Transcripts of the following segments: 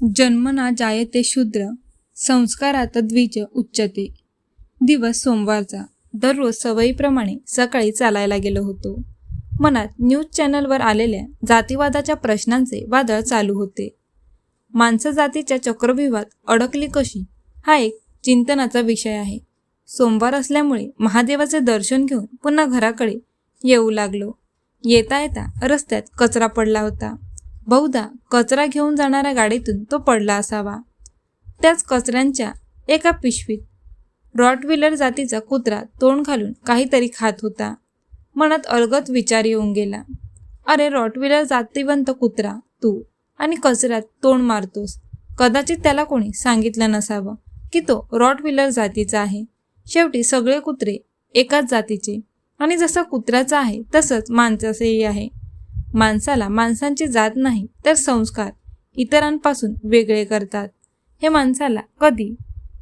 जन्मना जायते शूद्र संस्कारात द्विज उच्चते. दिवस सोमवारचा दररोज सवयीप्रमाणे सकाळी चालायला गेलो होतो. मनात न्यूज चॅनलवर आलेल्या जातीवादाच्या प्रश्नांचे वादळ चालू होते. माणसं जातीच्या चक्रव्यूहात अडकली कशी हा एक चिंतनाचा विषय आहे. सोमवार असल्यामुळे महादेवाचे दर्शन घेऊन पुन्हा घराकडे येऊ लागलो. येता येता रस्त्यात कचरा पडला होता. बहुधा कचरा घेऊन जाणाऱ्या गाडीतून तो पडला असावा. त्याच कचऱ्यांच्या एका पिशवीत रॉटव्हिलर जातीचा कुत्रा तोंड घालून काहीतरी खात होता. मनात अलगत विचार येऊन गेला. अरे रॉटव्हिलर जातीवंत कुत्रा तू आणि कचऱ्यात तोंड मारतोस. कदाचित त्याला कोणी सांगितलं नसावं की तो रॉटव्हिलर जातीचा आहे. शेवटी सगळे कुत्रे एकाच जातीचे आणि जसं कुत्र्याचं आहे तसंच माणसाचंही आहे. माणसाला माणसांची जात नाही तर संस्कार इतरांपासून वेगळे करतात. हे माणसाला कधी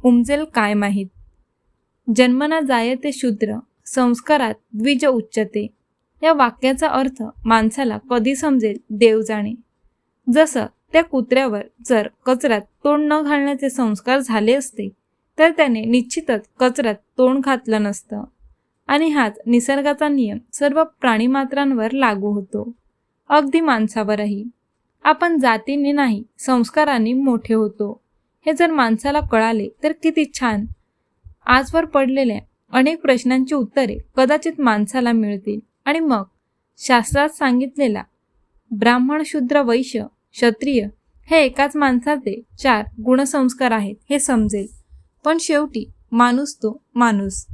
उमजेल काय माहीत? जन्मना जायते शूद्र संस्कारात द्विज उच्चते. या वाक्याचा अर्थ माणसाला कधी समजेल देव जाणे. जसं त्या कुत्र्यावर जर कचऱ्यात तोंड न घालण्याचे संस्कार झाले असते तर त्याने निश्चितच कचऱ्यात तोंड घातलं नसतं. आणि हाच निसर्गाचा नियम सर्व प्राणीमात्रांवर लागू होतो. अगदी माणसावरही. आपण जातीने नाही संस्कारांनी मोठे होतो. हे जर माणसाला कळाले तर किती छान. आजवर पडलेल्या अनेक प्रश्नांची उत्तरे कदाचित माणसाला मिळतील. आणि मग शास्त्रात सांगितलेला ब्राह्मण शूद्र वैश्य क्षत्रिय हे एकाच माणसाचे चार गुणसंस्कार आहेत हे समजेल. पण शेवटी माणूस तो माणूस.